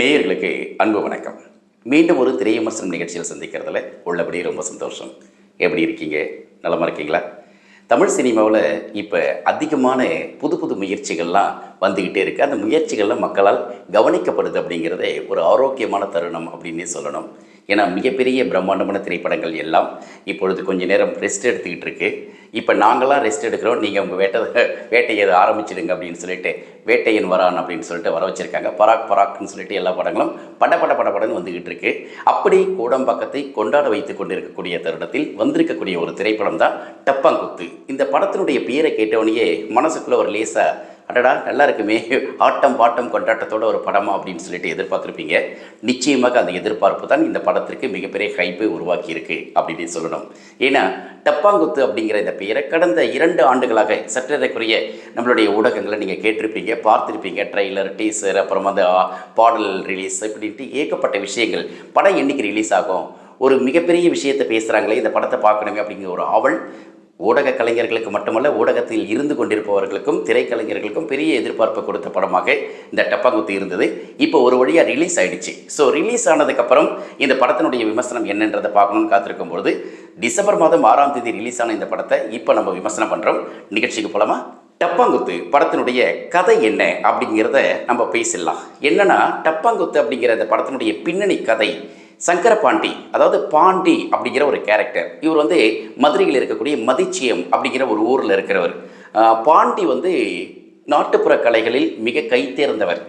நேயர்களுக்கு அன்பு வணக்கம். மீண்டும் ஒரு திரை விமர்சனம் நிகழ்ச்சியில் சந்திக்கிறதுல உள்ளபடி ரொம்ப சந்தோஷம். எப்படி இருக்கீங்க? நலமாக இருக்கீங்களா? தமிழ் சினிமாவில் இப்போ அதிகமான புது புது முயற்சிகள்லாம் வந்துக்கிட்டே இருக்குது அந்த முயற்சிகள்லாம் மக்களால் கவனிக்கப்படுது அப்படிங்கிறதே ஒரு ஆரோக்கியமான தருணம் அப்படின்னே சொல்லணும். ஏன்னா மிகப்பெரிய பிரம்மாண்டமான திரைப்படங்கள் எல்லாம் இப்பொழுது கொஞ்ச நேரம் ரெஸ்ட் எடுத்துக்கிட்டு இருக்கு. இப்போ நாங்களாம் ரெஸ்ட் எடுக்கிறோம். நீங்கள் உங்கள் வேட்டை வேட்டையை ஆரம்பிச்சிடுங்க அப்படின்னு சொல்லிட்டு வேட்டையன் வரான் அப்படின்னு சொல்லிட்டு வர வச்சுருக்காங்க. பராக் பராக்னு சொல்லிட்டு எல்லா படங்களும் பட பட பட படன்னு வந்துக்கிட்டு இருக்கு. அப்படி கூடம்பாக்கத்தை கொண்டாட வைத்து கொண்டிருக்கக்கூடிய தருணத்தில் வந்திருக்கக்கூடிய ஒரு திரைப்படம் தான் டப்பாங்குத்து. இந்த படத்தினுடைய பேரை கேட்டவனையே மனசுக்குள்ளே ஒரு லேசாக அடடா நல்லா இருக்குமே ஆட்டம் பாட்டம் கொண்டாட்டத்தோட ஒரு படமா அப்படின்னு சொல்லிட்டு எதிர்பார்த்துருப்பீங்க. நிச்சயமாக அந்த எதிர்பார்ப்பு தான் இந்த படத்திற்கு மிகப்பெரிய ஹைப்பை உருவாக்கி இருக்கு அப்படின்னு சொல்லணும். ஏன்னா டப்பாங்குத்து அப்படிங்கிற இந்த பெயரை கடந்த இரண்டு ஆண்டுகளாக சற்றேறக்குரிய நம்மளுடைய ஊடகங்களை நீங்கள் கேட்டிருப்பீங்க பார்த்துருப்பீங்க. ட்ரெய்லர் டீசர் அப்புறம் வந்து பாடல் ரிலீஸ் இப்படின்ட்டு ஏகப்பட்ட விஷயங்கள். படம் என்னைக்கு ரிலீஸ் ஆகும்? ஒரு மிகப்பெரிய விஷயத்தை பேசுகிறாங்களே இந்த படத்தை பார்க்கணுமே அப்படிங்கிற ஒரு ஆவல் ஊடக கலைஞர்களுக்கு மட்டுமல்ல ஊடகத்தில் இருந்து கொண்டிருப்பவர்களுக்கும் திரைக்கலைஞர்களுக்கும் பெரிய எதிர்பார்ப்பு கொடுத்த படமாக இந்த டப்பாங்குத்து இருந்தது. இப்போ ஒரு வழியாக ரிலீஸ் ஆயிடுச்சு. ஸோ ரிலீஸ் ஆனதுக்கப்புறம் இந்த படத்தினுடைய விமர்சனம் என்னன்றதை பார்க்கணும்னு காத்திருக்கும் பொழுது டிசம்பர் மாதம் ஆறாம் தேதி ரிலீஸ் ஆன இந்த படத்தை இப்போ நம்ம விமர்சனம் பண்ணுறோம் நிகழ்ச்சிக்கு போலாமா? டப்பாங்குத்து படத்தினுடைய கதை என்ன அப்படிங்கிறத நம்ம பேசிடலாம். என்னன்னா டப்பாங்குத்து அப்படிங்கிற இந்த படத்தினுடைய பின்னணி கதை சங்கர பாண்டி அதாவது பாண்டி அப்படிங்கிற ஒரு கேரக்டர் இவர் வந்து மதுரையில் இருக்கக்கூடிய மதிச்சியம் அப்படிங்கிற ஒரு ஊரில் இருக்கிறவர். பாண்டி வந்து நாட்டுப்புற கலைகளில் மிக கைத்தேர்ந்தவர்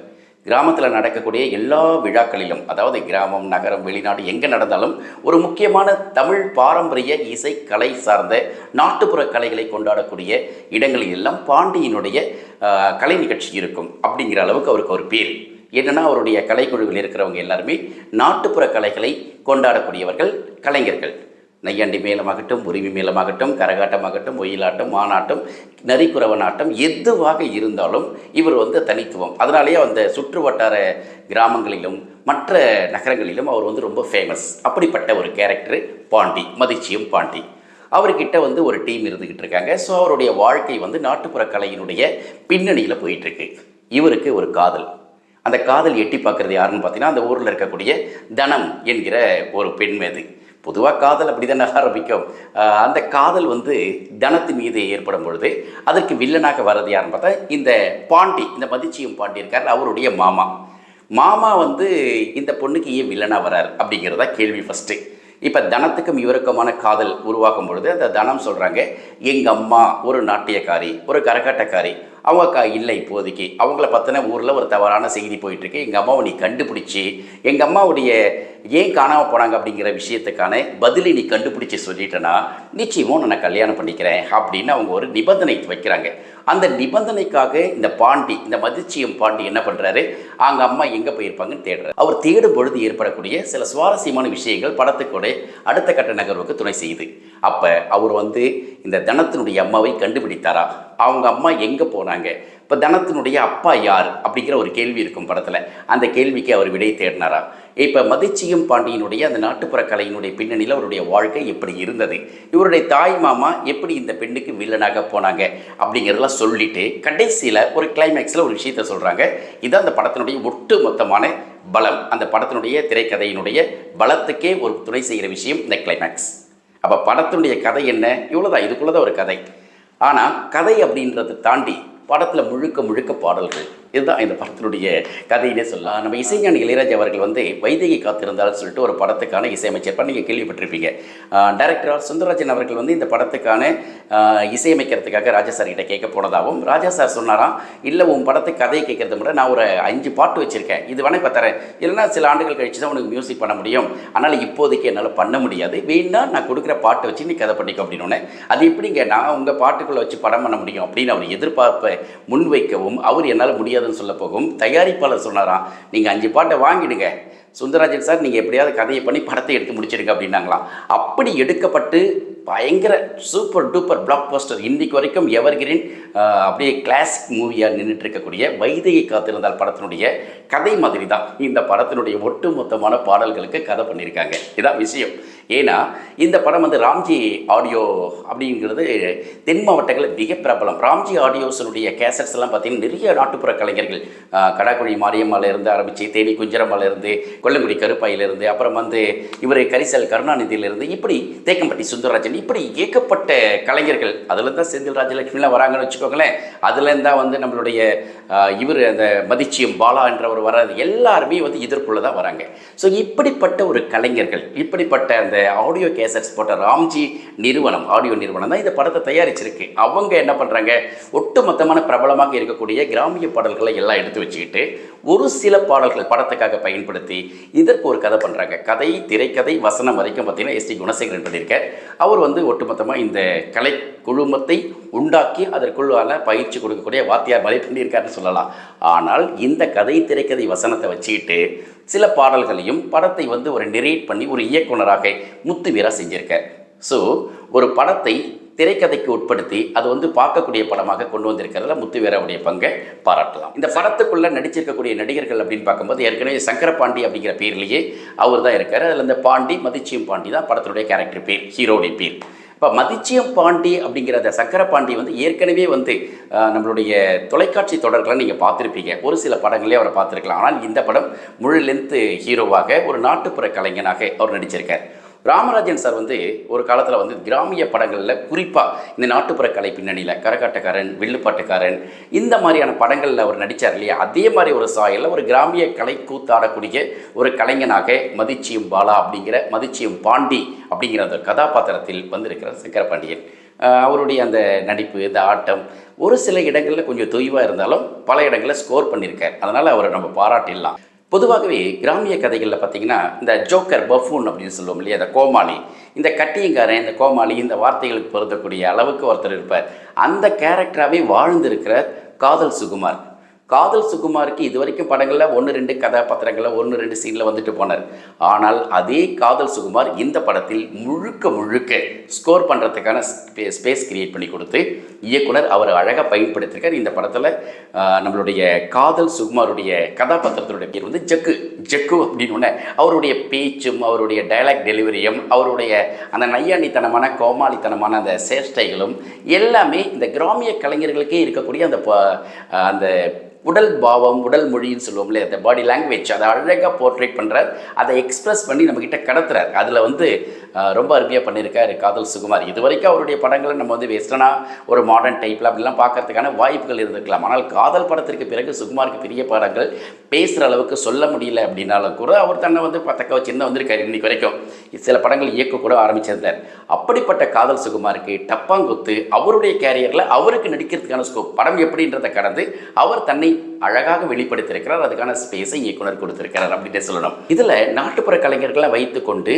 கிராமத்தில் நடக்கக்கூடிய எல்லா விழாக்களிலும் அதாவது கிராமம் நகரம் வெளிநாடு எங்கே நடந்தாலும் ஒரு முக்கியமான தமிழ் பாரம்பரிய இசை கலை சார்ந்த நாட்டுப்புற கலைகளை கொண்டாடக்கூடிய இடங்களில் எல்லாம் பாண்டியினுடைய கலை நிகழ்ச்சி இருக்கும் அப்படிங்கிற அளவுக்கு அவருக்கு ஒரு பேர். என்னென்னா அவருடைய கலைக்குழுவில் இருக்கிறவங்க எல்லாருமே நாட்டுப்புற கலைகளை கொண்டாடக்கூடியவர்கள் கலைஞர்கள். நையாண்டி மேளமாகட்டும் உரிமை மேளமாகட்டும் கரகாட்டமாகட்டும் ஒயிலாட்டம் மானாட்டம் நரிக்குறவனாட்டம் எதுவாக இருந்தாலும் இவர் வந்து தனித்துவம். அதனாலேயே அந்த சுற்று வட்டார கிராமங்களிலும் மற்ற நகரங்களிலும் அவர் வந்து ரொம்ப ஃபேமஸ் அப்படிப்பட்ட ஒரு கேரக்டரு பாண்டி மதிச்சியும் பாண்டி. அவர்கிட்ட வந்து ஒரு டீம் இருந்துக்கிட்டு இருக்காங்க. ஸோ அவருடைய வாழ்க்கை வந்து நாட்டுப்புற கலையினுடைய பின்னணியில் போயிட்டுருக்கு இவருக்கு ஒரு காதல். அந்த காதல் எட்டி பார்க்குறது யாருன்னு பார்த்தீங்கன்னா அந்த ஊரில் இருக்கக்கூடிய தனம் என்கிற ஒரு பெண் மீது. பொதுவாக காதல் அப்படி தானே ஆரம்பிக்கும் அந்த காதல் வந்து தனத்து மீது ஏற்படும் பொழுது அதற்கு வில்லனாக வர்றது யாருன்னு பார்த்தா இந்த பாண்டி இந்த மதிச்சியும் பாண்டி இருக்கார் அவருடைய மாமா. மாமா வந்து இந்த பொண்ணுக்கு ஏன் வில்லனாக வரார் அப்படிங்கிறதா கேள்வி ஃபஸ்ட்டு இப்போ தனத்துக்கும் இவருக்குமான காதல் உருவாகும் பொழுது அந்த தனம் சொல்கிறாங்க எங்கள் அம்மா ஒரு நாட்டியக்காரி ஒரு கரகாட்டக்காரி அவங்க அக்கா இல்லை இப்போதைக்கு. அவங்கள பற்றின ஊரில் ஒரு தவறான செய்தி போயிட்டுருக்கு எங்கள் அம்மாவை நீ கண்டுபிடிச்சி எங்கள் அம்மாவுடைய ஏன் காணாமல் போனாங்க அப்படிங்கிற விஷயத்துக்கான பதிலை நீ கண்டுபிடிச்சி சொல்லிட்டேன்னா நிச்சயமும் நான் கல்யாணம் பண்ணிக்கிறேன் அப்படின்னு அவங்க ஒரு நிபந்தனை வைக்கிறாங்க. அந்த நிபந்தனைக்காக இந்த பாண்டி இந்த மதிச்சியம் பாண்டி என்ன பண்ணுறாரு அவங்க அம்மா எங்கே போயிருப்பாங்கன்னு தேடுறாரு. அவர் தேடும் பொழுது ஏற்படக்கூடிய சில சுவாரஸ்யமான விஷயங்கள் படத்துக்கூட அடுத்த கட்ட நகர்வுக்கு துணை செய்யுது. அப்போ அவர் வந்து இந்த தனத்தினுடைய அம்மாவை கண்டுபிடித்தாரா? அவங்க அம்மா எங்கே போனாங்க? இப்போ தனத்தினுடைய அப்பா யார்? அப்படிங்கிற ஒரு கேள்வி இருக்கும் படத்தில். அந்த கேள்விக்கு அவர் விடை தேடினாரா? இப்போ மதிச்சியும் பாண்டியனுடைய அந்த நாட்டுப்புற கலையினுடைய பின்னணியில் அவருடைய வாழ்க்கை எப்படி இருந்தது. இவருடைய தாய் மாமா எப்படி இந்த பெண்ணுக்கு வில்லனாக போனாங்க அப்படிங்கிறதெல்லாம் சொல்லிட்டு கடைசியில் ஒரு கிளைமேக்ஸில் ஒரு விஷயத்த சொல்கிறாங்க இதுதான் அந்த படத்தினுடைய ஒட்டு மொத்தமான பலம். அந்த படத்தினுடைய திரைக்கதையினுடைய பலத்துக்கே ஒரு துணை செய்கிற விஷயம் இந்த கிளைமேக்ஸ் அப்போ படத்தினுடைய கதை என்ன? இவ்வளோதான் இதுக்குள்ளே தான் ஒரு கதை. ஆனால் கதை அப்படின்றத தாண்டி படத்தில் முழுக்க முழுக்க பாடல்கள். இதுதான் இந்த படத்தினுடைய கதையினே சொல்லலாம். நம்ம இசைஞானி இளையராஜா அவர்கள் வந்து வைதேகி காத்திருந்தால் சொல்லிட்டு ஒரு படத்துக்கான இசையமைச்சர் நீங்கள் கேள்விப்பட்டிருப்பீங்க. டைரக்டர் ஆர் சுந்தரராஜன் அவர்கள் வந்து இந்த படத்துக்கான இசையமைக்கிறதுக்காக ராஜா சார் கிட்ட கேட்க போனதாகவும் ராஜா சார் சொன்னாராம் இல்லை உன் படத்துக்கு கதையை கேட்கறது விட நான் ஒரு அஞ்சு பாட்டு வச்சுருக்கேன். இது வேணால் இப்போ தரேன். இல்லைன்னா சில ஆண்டுகள் கழிச்சு தான் உனக்கு மியூசிக் பண்ண முடியும். அதனால் இப்போதைக்கு என்னால் பண்ண முடியாது. வேணா நான் கொடுக்குற பாட்டு வச்சு நீ கதை பண்ணிக்கோ அப்படின்னு அது எப்படிங்க? நான் உங்கள் பாட்டுக்குள்ளே வச்சு படம் பண்ண முடியும். அப்படின்னு அவர் எதிர்பார்ப்பை முன்வைக்கவும் அவர் என்னால் முடியாதுன்னு சொல்ல போகும். தயாரிப்பாளர் சொன்னாராம் நீங்கள் அஞ்சு பாட்டை வாங்கிடுங்க. சுந்தரராஜன் சார் நீங்கள் எப்படியாவது கதையை பண்ணி படத்தை எடுத்து முடிச்சிருங்க அப்படின்னாங்களாம். அப்படி எடுக்கப்பட்டு பயங்கர சூப்பர் டூப்பர் பிளாக் பஸ்டர் இன்னைக்கு வரைக்கும் எவர்கிரீன் அப்படியே கிளாசிக் மூவியாக நின்றுட்டு இருக்கக்கூடிய வைதையை காத்திருந்தால் படத்தினுடைய கதை மாதிரி தான் இந்த படத்தினுடைய ஒட்டுமொத்தமான பாடல்களுக்கு கதை பண்ணியிருக்காங்க. இதான் விஷயம். ஏன்னா இந்த படம் வந்து ராம்ஜி ஆடியோ அப்படிங்கிறது தென் மாவட்டங்களில் மிக பிரபலம். ராம்ஜி ஆடியோஸினுடைய கேசட்ஸ் எல்லாம் பார்த்தீங்கன்னா நிறைய நாட்டுப்புற கலைஞர்கள் கடாக்குழி கடாக்குடி இருந்து ஆரம்பித்து தேனி குஞ்சரம்மாலேருந்து கொல்லங்குடி கருப்பாயிலிருந்து அப்புறம் வந்து இவர் கரிசல் கருணாநிதியிலிருந்து இப்படி தேக்கம்பட்டி சுந்தரராஜன் இப்படி ஏகப்பட்ட கலைஞர்கள். அதில் தான் செந்தில் ராஜலட்சுமிலாம் வராங்கன்னு வச்சுக்கோங்களேன். அதுலேருந்து தான் வந்து நம்மளுடைய இவர் அந்த மதிச்சியம் பாலா என்றவர் வராது எல்லாருமே வந்து இதற்குள்ளே தான் வராங்க. ஸோ இப்படிப்பட்ட ஒரு கலைஞர்கள் இப்படிப்பட்ட அந்த ஆடியோ கேசட்ஸ் போட்ட ராம்ஜி நிறுவனம் ஆடியோ நிறுவனம் தான் இந்த படத்தை தயாரிச்சிருக்கு. அவங்க என்ன பண்ணுறாங்க ஒட்டுமொத்தமான பிரபலமாக இருக்கக்கூடிய கிராமிய பாடல்களை எல்லாம் எடுத்து வச்சுக்கிட்டு ஒரு சில பாடல்கள் படத்துக்காக பயன்படுத்தி இதற்கு ஒரு கதை பண்ணுறாங்க கதை திரைக்கதை வசனம் வரைக்கும் பார்த்தீங்கன்னா எஸ் டி குணசேகரன் பண்ணியிருக்கார். அவர் வந்து ஒட்டுமொத்தமாக இந்த கலை குழுமத்தை உண்டாக்கி அதற்குள்ளான பயிற்சி கொடுக்கக்கூடிய வாத்தியார் வழி பண்ணியிருக்காருன்னு சொல்லலாம். ஆனால் இந்த கதை திரைக்கதை வசனத்தை வச்சுக்கிட்டு சில பாடல்களையும் படத்தை வந்து ஒரு நெரேட் பண்ணி ஒரு இயக்குனராக முத்துவீரா செஞ்சிருக்கார். ஸோ ஒரு படத்தை திரைக்கதைக்கு உட்படுத்தி அது வந்து பார்க்கக்கூடிய படமாக கொண்டு வந்திருக்கிறதுல முத்துவேராவுடைய பங்கை பாராட்டலாம். இந்த படத்துக்குள்ள நடிச்சிருக்கக்கூடிய நடிகர்கள் அப்படின்னு பார்க்கும்போது ஏற்கனவே சங்கரபாண்டி அப்படிங்கிற பேர்லேயே அவர் தான் இருக்கார். அதில் இந்த பாண்டி மதிச்சியம் பாண்டி தான் படத்துடைய கேரக்டர் பேர் ஹீரோடைய பேர். இப்போ மதிச்சியம் பாண்டி அப்படிங்கிற அந்த சக்கரபாண்டி வந்து ஏற்கனவே வந்து நம்மளுடைய தொலைக்காட்சி தொடர்களை நீங்கள் பார்த்துருப்பீங்க. ஒரு சில படங்களே அவரை பார்த்துருக்கலாம். ஆனால் இந்த படம் முழு லென்த்து ஹீரோவாக ஒரு நாட்டுப்புற கலைஞனாக அவர் நடிச்சிருக்கார். ராமராஜன் சார் வந்து ஒரு காலத்தில் வந்து கிராமிய படங்களில் குறிப்பாக இந்த நாட்டுப்புற கலை பின்னணியில் கரகாட்டக்காரன் வில்லுப்பாட்டுக்காரன் இந்த மாதிரியான படங்களில் அவர் நடித்தார் இல்லையா? அதே மாதிரி ஒரு சாயலில் ஒரு கிராமிய கலை கூத்தாடக்கூடிய ஒரு கலைஞனாக மதிச்சியும் பாலா அப்படிங்கிற மதிச்சியும் பாண்டி அப்படிங்கிற அந்த கதாபாத்திரத்தில் வந்திருக்கிறார் சங்கரபாண்டியன். அவருடைய அந்த நடிப்பு இந்த ஆட்டம் ஒரு சில இடங்களில் கொஞ்சம் தொய்வாக இருந்தாலும் பல இடங்களில் ஸ்கோர் பண்ணியிருக்கார் அதனால் அவரை நம்ம பாராட்டிடலாம். பொதுவாகவே கிராமிய கதைகளில் பார்த்தீங்கன்னா இந்த ஜோக்கர் பஃபூன் அப்படின்னு சொல்லுவோம் இல்லையா இந்த கோமாளி. இந்த கட்டியங்காரன் இந்த கோமாளி இந்த வார்த்தைகளுக்கு பொருந்தக்கூடிய அளவுக்கு ஒருத்தர் இருப்பார். அந்த கேரக்டராகவே வாழ்ந்திருக்கிற காதல் சுகுமார். காதல் சுகுமாருக்கு இது வரைக்கும் படங்களில் ஒன்று ரெண்டு கதாபாத்திரங்களில் ஒன்று ரெண்டு சீனில் வந்துட்டு போனார். ஆனால் அதே காதல் சுகுமார் இந்த படத்தில் முழுக்க முழுக்க ஸ்கோர் பண்ணுறதுக்கான ஸ்பேஸ் கிரியேட் பண்ணி கொடுத்து இயக்குனர் அவர் அழகாக பயன்படுத்தியிருக்கார் இந்த படத்தில் நம்மளுடைய காதல் சுகுமாருடைய கதாபாத்திரத்தினுடைய பேர் வந்து ஜக்கு ஜக்கு அப்படின்னு ஒன்று அவருடைய பேச்சும் அவருடைய டைலாக் டெலிவரியும் அவருடைய அந்த நையாண்டித்தனமான கோமாளித்தனமான அந்த சேஷ்டைகளும் எல்லாமே இந்த கிராமிய கலைஞர்களுக்கே இருக்கக்கூடிய அந்த ப- அந்த உடல் பாவம் உடல் மொழின்னு சொல்லுவோம் இல்லையா அந்த பாடி லாங்குவேஜ் அதை அழகாக போர்ட்ரேட் பண்ணுறார் அதை எக்ஸ்ப்ரெஸ் பண்ணி நம்மக்கிட்ட கடத்துறார். அதில் வந்து ரொம்ப அருமையாக பண்ணியிருக்காரு காதல் சுகுமார். இது வரைக்கும் அவருடைய படங்களை நம்ம வந்து வெஸ்டர்னாக ஒரு மாடர்ன் டைப்பில் அப்படிலாம் பார்க்கறதுக்கான வாய்ப்புகள் இருந்திருக்கலாம். ஆனால் காதல் படத்திற்கு பிறகு சுகுமாருக்கு பெரிய படங்கள் பேசுகிற அளவுக்கு சொல்ல முடியல அப்படின்னாலும் கூட அவர் தன்னை வந்து தக்க வச்சுருந்தா வந்திருக்காரு இன்னைக்கு வரைக்கும். சில படங்கள் இயக்க கூட ஆரம்பிச்சிருந்தார். அப்படிப்பட்ட காதல் சுகுமாருக்கு டப்பாங்குத்து அவருடைய கேரியரில் அவருக்கு நடிக்கிறதுக்கான ஸ்கோப் படம் எப்படின்றதை கடந்து அவர் தன்னை அழகாக வெளிப்படுத்தியிருக்கிறார். அதுக்கான ஸ்பேஸை இயக்குனர் கொடுத்திருக்கிறார் அப்படின்னே சொல்லணும். இதில் நாட்டுப்புற கலைஞர்களை வைத்துக்கொண்டு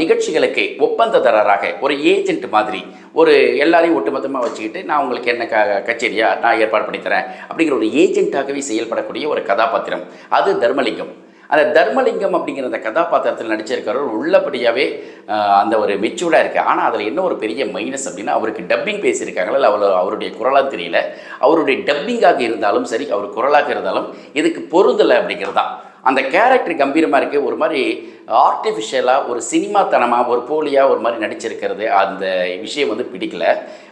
நிகழ்ச்சிகளுக்கு ஒப்பந்ததாரராக ஒரு ஏஜென்ட் மாதிரி ஒரு எல்லாரையும் ஒட்டுமொத்தமாக வச்சுக்கிட்டு நான் உங்களுக்கு என்ன க கச்சேரியா நான் ஏற்பாடு பண்ணித்தரேன் அப்படிங்கிற ஒரு ஏஜென்ட்டாகவே செயல்படக்கூடிய ஒரு கதாபாத்திரம். அது தர்மலிங்கம். அந்த தர்மலிங்கம் அப்படிங்கிற அந்த கதாபாத்திரத்தில் நடிச்சிருக்கிறவர் உள்ளபடியாகவே அந்த ஒரு மெச்சூர்டாக இருக்குது ஆனால் அதில் என்ன ஒரு பெரிய மைனஸ் அப்படின்னா அவருக்கு டப்பிங் பேசியிருக்காங்களா இல்லை அவர் அவருடைய குரலாக தெரியல. அவருடைய டப்பிங்காக இருந்தாலும் சரி அவர் குரலாக இருந்தாலும் இதுக்கு பொருந்தலை அப்படிங்கிறது தான். அந்த கேரக்டர் கம்பீரமாக இருக்குது ஒரு மாதிரி ஆர்டிஃபிஷியலாக ஒரு சினிமாத்தனமாக ஒரு போலியாக ஒரு மாதிரி நடிச்சிருக்கிறது அந்த விஷயம் வந்து பிடிக்கல.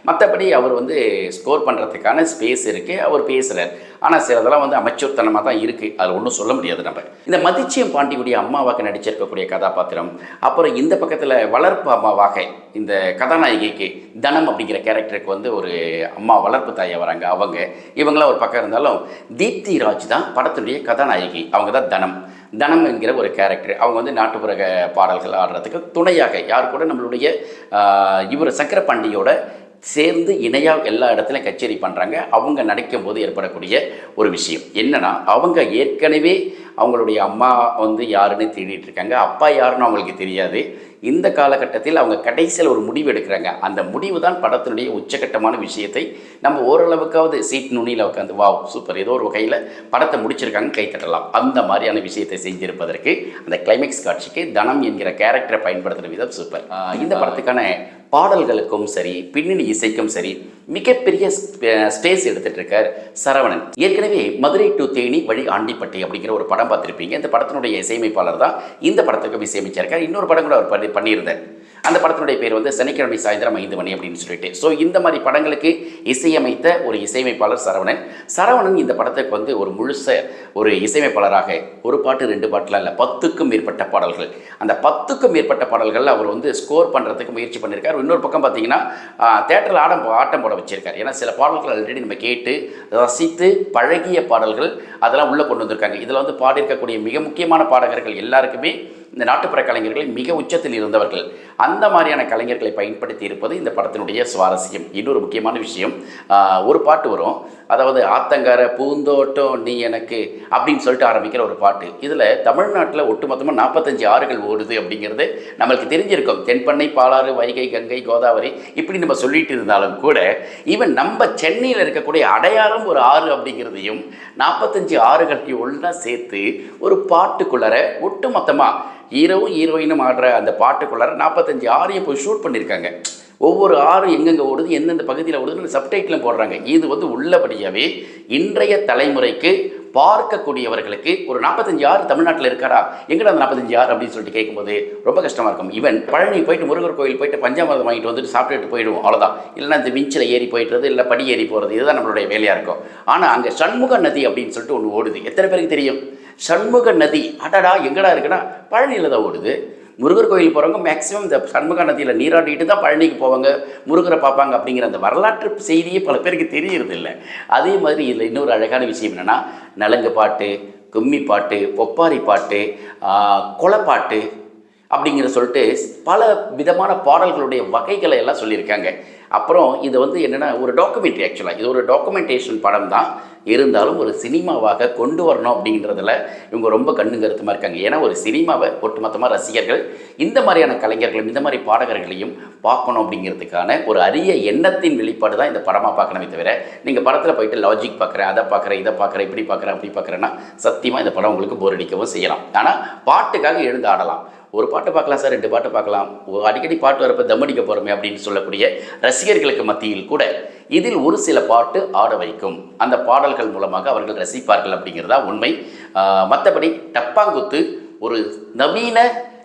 மற்றபடி அவர் வந்து ஸ்கோர் பண்ணுறதுக்கான ஸ்பேஸ் இருக்குது அவர் பேசுகிறார் ஆனால் சிலதெல்லாம் வந்து அமைச்சர்த்தனமாக தான் இருக்குது அதில் ஒன்றும் சொல்ல முடியாது நம்ம. இந்த மதிச்சியம் பாண்டியுடைய அம்மாவாக நடிச்சிருக்கக்கூடிய கதாபாத்திரம் அப்புறம் இந்த பக்கத்தில் வளர்ப்பு அம்மாவாக இந்த கதாநாயகிக்கு தனம் அப்படிங்கிற கேரக்டருக்கு வந்து ஒரு அம்மா வளர்ப்பு தாயாக வராங்க. அவங்க இவங்களாம் ஒரு பக்கம் இருந்தாலும் தீப்தி ராஜ் தான் படத்துடைய கதாநாயகி. அவங்க தான் தனம். தனம் என்கிற ஒரு கேரக்டர். அவங்க வந்து நாட்டுப்புற பாடல்கள் ஆடுறதுக்கு துணையாக யார் கூட நம்மளுடைய இவர் இவர் சக்கரபாண்டியோட சேர்ந்து இணையாக எல்லா இடத்துலையும் கச்சேரி பண்ணுறாங்க அவங்க நடிக்கும் போது ஏற்படக்கூடிய ஒரு விஷயம் என்னன்னா அவங்க ஏற்கனவே அவங்களுடைய அம்மா வந்து யாருன்னு தேடிட்டு இருக்காங்க. அப்பா யாருன்னு அவங்களுக்கு தெரியாது. இந்த காலகட்டத்தில் அவங்க கடைசியில் ஒரு முடிவு எடுக்கிறாங்க. அந்த முடிவு தான் படத்தினுடைய உச்சகட்டமான விஷயத்தை நம்ம ஓரளவுக்காவது சீட் நுனியில் உட்காந்து வாவ் சூப்பர். ஏதோ ஒரு வகையில் படத்தை முடிச்சிருக்காங்க கைத்தட்டலாம் அந்த மாதிரியான விஷயத்தை செஞ்சிருப்பதற்கு அந்த கிளைமேக்ஸ் காட்சிக்கு தனம் என்கிற கேரக்டரை பயன்படுத்துகிற விதம் சூப்பர் இந்த படத்துக்கான பாடல்களுக்கும் சரி பின்னணி இசைக்கும் சரி மிகப்பெரிய ஸ்பேஸ் எடுத்துட்டு இருக்கார் சரவணன். ஏற்கனவே மதுரை டு தேனி வழி ஆண்டிப்பட்டி அப்படிங்கிற ஒரு படம் பார்த்துருப்பீங்க. இந்த படத்தினுடைய இசையமைப்பாளர் தான் இந்த படத்துக்கும் இசையமைச்சிருக்கார் இன்னொரு படம் கூட அவர் பண்ணி பண்ணியிருந்தார். அந்த படத்தினுடைய பேர் வந்து சனிக்கிழமை சாயந்தரம் ஐந்து மணி அப்படின்னு சொல்லிட்டு. ஸோ இந்த மாதிரி படங்களுக்கு இசையமைத்த ஒரு இசையமைப்பாளர் சரவணன். சரவணன் இந்த படத்துக்கு வந்து ஒரு முழுச ஒரு இசையமைப்பாளராக ஒரு பாட்டு ரெண்டு பாட்டுலாம் இல்லை பத்துக்கும் மேற்பட்ட பாடல்கள். அந்த பத்துக்கும் மேற்பட்ட பாடல்கள் அவர் வந்து ஸ்கோர் பண்ணுறதுக்கு முயற்சி பண்ணியிருக்கார் இன்னொரு பக்கம் பார்த்தீங்கன்னா தேட்டரில் ஆடம் ஆட்டம் போட வச்சிருக்காரு. ஏன்னா சில பாடல்கள் ஆல்ரெடி நம்ம கேட்டு ரசித்து பழகிய பாடல்கள் அதெல்லாம் உள்ளே கொண்டு வந்திருக்காங்க. இதில் வந்து பாடியிருக்கக்கூடிய மிக முக்கியமான பாடகர்கள் எல்லாருக்குமே இந்த நாட்டுப்புற கலைஞர்கள் மிக உச்சத்தில் இருந்தவர்கள். அந்த மாதிரியான கலைஞர்களை பயன்படுத்தி இருப்பது இந்த படத்தினுடைய சுவாரஸ்யம். இன்னொரு முக்கியமான விஷயம் ஒரு பாட்டு வரும். அதாவது ஆத்தங்கார பூந்தோட்டம் நீ எனக்கு அப்படின்னு சொல்லிட்டு ஆரம்பிக்கிற ஒரு பாட்டு. இதில் தமிழ்நாட்டில் ஒட்டுமொத்தமாக நாற்பத்தஞ்சு ஆறுகள் ஓடுது அப்படிங்கிறது நம்மளுக்கு தெரிஞ்சிருக்கும். தென்பண்ணை பாலாறு வைகை கங்கை கோதாவரி இப்படி நம்ம சொல்லிட்டு இருந்தாலும் கூட ஈவன் நம்ம சென்னையில் இருக்கக்கூடிய அடையாளம் ஒரு ஆறு அப்படிங்கிறதையும் நாற்பத்தஞ்சு ஆறுகளையும் ஒன்றா சேர்த்து ஒரு பாட்டுக்குள்ளர ஒட்டுமொத்தமாக ஹீரோவும் ஹீரோயினும் ஆடுற அந்த பாட்டுக்குள்ளார நாற்பத்தஞ்சு ஆறையும் போய் ஷூட் பண்ணியிருக்காங்க ஒவ்வொரு ஆறும் எங்கெங்கே ஓடுது எந்தெந்த பகுதியில் ஓடுதுன்னு சப்டைட்டிலும் போடுறாங்க. இது வந்து உள்ளபடியாகவே இன்றைய தலைமுறைக்கு பார்க்கக்கூடியவர்களுக்கு ஒரு நாற்பத்தஞ்சு ஆறு தமிழ்நாட்டில் இருக்காரா? எங்கடா அந்த நாற்பத்தஞ்சு ஆறு அப்படின்னு சொல்லிட்டு கேட்கும்போது ரொம்ப கஷ்டமாக இருக்கும். ஈவன் பழனி போயிட்டு முருகர் கோயில் போயிட்டு பஞ்சாமிரதம் வாங்கிட்டு வந்துட்டு சாப்பிட்டுட்டு போயிடுவோம் அவ்வளோதான் இல்லைன்னா இந்த மிஞ்சில் ஏறி போயிட்டுறது இல்லை படி ஏறி போகிறது இதுதான் நம்மளுடைய வேலையாக இருக்கும். ஆனால் அங்கே சண்முக நதி அப்படின்னு சொல்லிட்டு ஒன்று ஓடுது. எத்தனை பேருக்கு தெரியும்? சண்முக நதி. அடடா எங்கடா இருக்குன்னா பழனியில் தான் ஓடுது. முருகர் கோயில் போகிறவங்க மேக்ஸிமம் இந்த சண்முக நதியில் நீராடிட்டு தான் பழனிக்கு போவாங்க. முருகரை பார்ப்பாங்க அப்படிங்கிற அந்த வரலாற்று செய்தியே பல பேருக்கு தெரியறது இல்லை. அதே மாதிரி இதில் இன்னொரு அழகான விஷயம் என்னென்னா நலங்கு பாட்டு கும்மி பாட்டு பொப்பாரி பாட்டு குலப்பாட்டு அப்படிங்கிற சொல்லிட்டு பல விதமான பாடல்களுடைய வகைகளை எல்லாம் சொல்லியிருக்காங்க. அப்புறம் இது வந்து என்னென்னா ஒரு டாக்குமெண்ட்ரி ஆக்சுவலாக இது ஒரு டாக்குமெண்டேஷன் படம் தான். இருந்தாலும் ஒரு சினிமாவாக கொண்டு வரணும் அப்படின்றதுல இவங்க ரொம்ப கண்ணு கருத்துமாக இருக்காங்க. ஏன்னா ஒரு சினிமாவை ஒட்டுமொத்தமாக ரசிகர்கள் இந்த மாதிரியான கலைஞர்களும் இந்த மாதிரி பாடகர்களையும் பார்க்கணும் அப்படிங்கிறதுக்கான ஒரு அரிய எண்ணத்தின் வெளிப்பாடு தான் இந்த படமாக பார்க்கணுமே தவிர நீங்கள் படத்தில் போயிட்டு லாஜிக் பார்க்குறேன் அதை பார்க்குறேன் இதை பார்க்குறேன் இப்படி பார்க்குறேன் அப்படி பார்க்குறேன்னா சத்தியமாக இந்த படம் உங்களுக்கு போர் அடிக்கவும் செய்யலாம். ஆனால் பாட்டுக்காக எழுந்து ஆடலாம். ஒரு பாட்டு பார்க்கலாம் சார் ரெண்டு பாட்டு பார்க்கலாம். அடிக்கடி பாட்டு வரப்போ தம்மடிக்க போகிறோமே அப்படின்னு சொல்லக்கூடிய ரசிகர்களுக்கு மத்தியில் கூட இதில் ஒரு சில பாட்டு ஆட வைக்கும். அந்த பாடல்கள் மூலமாக அவர்கள் ரசிப்பார்கள் அப்படிங்கிறதா உண்மை. மற்றபடி டப்பாங்குத்து ஒரு நவீன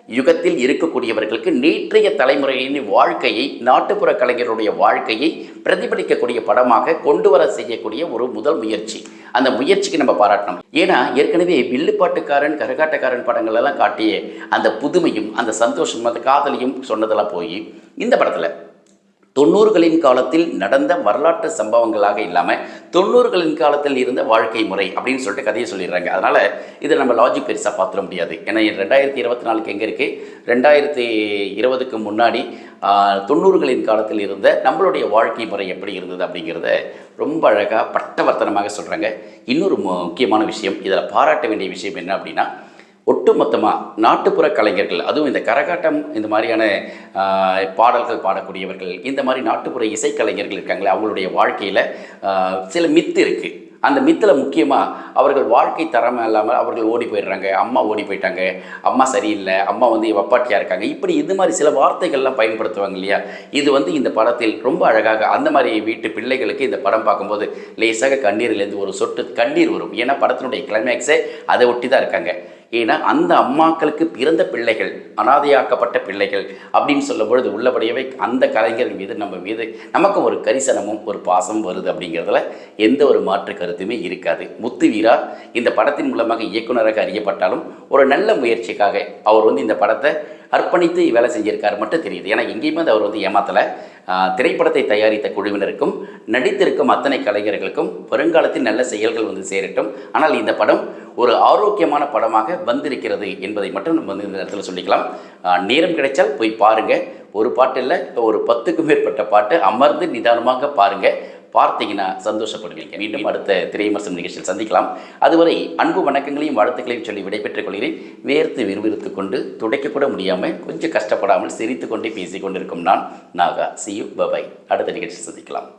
யுகத்தில் இருக்கக்கூடியவர்களுக்கு நேற்றைய தலைமுறையின் வாழ்க்கையை நாட்டுப்புற கலைஞருடைய வாழ்க்கையை பிரதிபலிக்கக்கூடிய படமாக கொண்டு வர செய்யக்கூடிய ஒரு முதல் முயற்சி. அந்த முயற்சிக்கு நம்ம பாராட்டணும். ஏன்னா ஏற்கனவே வில்லுப்பாட்டுக்காரன் கரகாட்டக்காரன் படங்கள் எல்லாம் காட்டிய அந்த புதுமையும் அந்த சந்தோஷம் அந்த காதலியும் சொன்னதெல்லாம் போய் இந்த படத்தில் தொண்ணூறுகளின் காலத்தில் நடந்த வரலாற்று சம்பவங்களாக இல்லாமல் தொண்ணூறுகளின் காலத்தில் இருந்த வாழ்க்கை முறை அப்படின்னு சொல்லிட்டு கதையை சொல்லிடுறாங்க. அதனால் இதை நம்ம லாஜிக் பெருசாக பார்த்துட முடியாது. ஏன்னா ரெண்டாயிரத்தி இருபத்தி நாலுக்கு எங்கே இருக்குது ரெண்டாயிரத்தி இருபதுக்கு முன்னாடி தொண்ணூறுகளின் காலத்தில் இருந்த நம்மளுடைய வாழ்க்கை முறை எப்படி இருந்தது அப்படிங்கிறத ரொம்ப அழகாக பட்டவர்த்தனமாக சொல்கிறாங்க இன்னொரு முக்கியமான விஷயம் இதில் பாராட்ட வேண்டிய விஷயம் என்ன அப்படின்னா ஒட்டுமொத்தமாக நாட்டுப்புற கலைஞர்கள் அதுவும் இந்த கரகாட்டம் இந்த மாதிரியான பாடல்கள் பாடக்கூடியவர்கள் இந்த மாதிரி நாட்டுப்புற இசைக்கலைஞர்கள் இருக்காங்களே அவங்களுடைய வாழ்க்கையில் சில மித்து இருக்குது அந்த மித்தில் முக்கியமாக அவர்கள் வாழ்க்கை தரம் இல்லாமல் அவர்கள் ஓடி போயிடுறாங்க. அம்மா ஓடி போயிட்டாங்க. அம்மா சரியில்லை. அம்மா வந்து வப்பாட்டியாக இருக்காங்க. இப்படி இது மாதிரி சில வார்த்தைகள்லாம் பயன்படுத்துவாங்க இல்லையா? இது வந்து இந்த படத்தில் ரொம்ப அழகாக அந்த மாதிரி வீட்டு பிள்ளைகளுக்கு இந்த படம் பார்க்கும்போது லேசாக கண்ணீர்லேருந்து ஒரு சொட்டு கண்ணீர் வரும். ஏன்னா படத்தினுடைய கிளைமேக்ஸே அதை ஒட்டி தான் இருக்காங்க. ஏன்னா அந்த அம்மாக்களுக்கு பிறந்த பிள்ளைகள் அனாதையாக்கப்பட்ட பிள்ளைகள் அப்படின்னு சொல்லும் பொழுது உள்ளபடியவே அந்த கலைஞர் மீது நம்ம மீது நமக்கும் ஒரு கரிசனமும் ஒரு பாசம் வருது அப்படிங்கிறதுல எந்த ஒரு மாற்று கருத்துமே இருக்காது. முத்து வீரா இந்த படத்தின் மூலமாக இயக்குனராக அறியப்பட்டாலும் ஒரு நல்ல முயற்சிக்காக அவர் வந்து இந்த படத்தை அர்ப்பணித்து வேலை செஞ்சிருக்காரு மட்டும் தெரியுது. ஏன்னா எங்கேயுமே அது அவர் வந்து ஏமாத்தலை. திரைப்படத்தை தயாரித்த குழுவினருக்கும் நடித்திருக்கும் அத்தனை கலைஞர்களுக்கும் வருங்காலத்தில் நல்ல செயல்கள் வந்து சேரட்டும். ஆனால் இந்த படம் ஒரு ஆரோக்கியமான படமாக வந்திருக்கிறது என்பதை மட்டும் நம்ம வந்து இந்த நேரத்தில் சொல்லிக்கலாம். நேரம் கிடைச்சால் போய் பாருங்கள் ஒரு பாட்டு இல்லை ஒரு பத்துக்கும் மேற்பட்ட பாட்டு அமர்ந்து நிதானமாக பாருங்கள் பார்த்தீங்கன்னா சந்தோஷப்படுவீங்க. மீண்டும் அடுத்த திரைவிமர்சனம் நிகழ்ச்சியில் சந்திக்கலாம். அதுவரை அன்பு வணக்கங்களையும் வாழ்த்துக்களையும் சொல்லி விடைபெற்றுக் கொள்கிறேன். வேர்த்து விறுவிறுத்து கொண்டு துடைக்கக்கூட முடியாமல் கொஞ்சம் கஷ்டப்படாமல் சிரித்து கொண்டே பேசிக் கொண்டிருக்கும் நான் நாகா. சியு பபாய் அடுத்த நிகழ்ச்சியில் சந்திக்கலாம்.